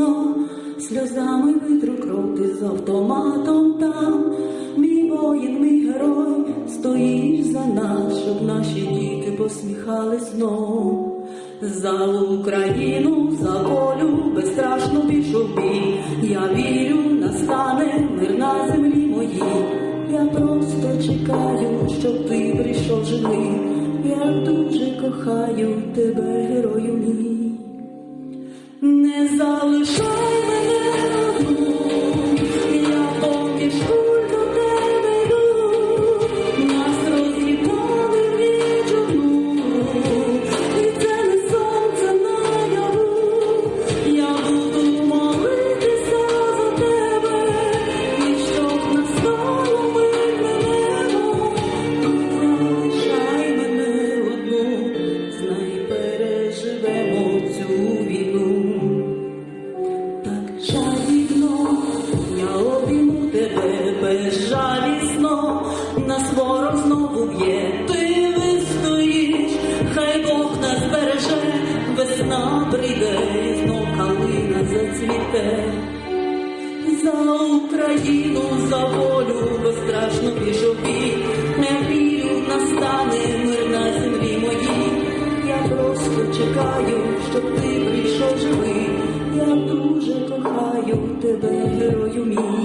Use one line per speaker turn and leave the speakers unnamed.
болісно, сльозами витру кров з автоматом там. Мій воїн, мій герой, стоїш за нас, щоб наші діти посміхались знов. За Україну, за волю, безстрашно пішов бій. Я вірю, настане мир на землі моїй. Я просто чекаю, щоб ти прийшов живий. Я дуже кохаю тебе, нас ворог знову б'є, ти вистоїш, хай Бог нас береже, весна прийде, і знов калина зацвіте. За Україну, за волю безстрашно пішов бій, не вірю, настане мир на землі моїй. Я просто чекаю, щоб ти прийшов живий. Я дуже кохаю тебе, герою мій.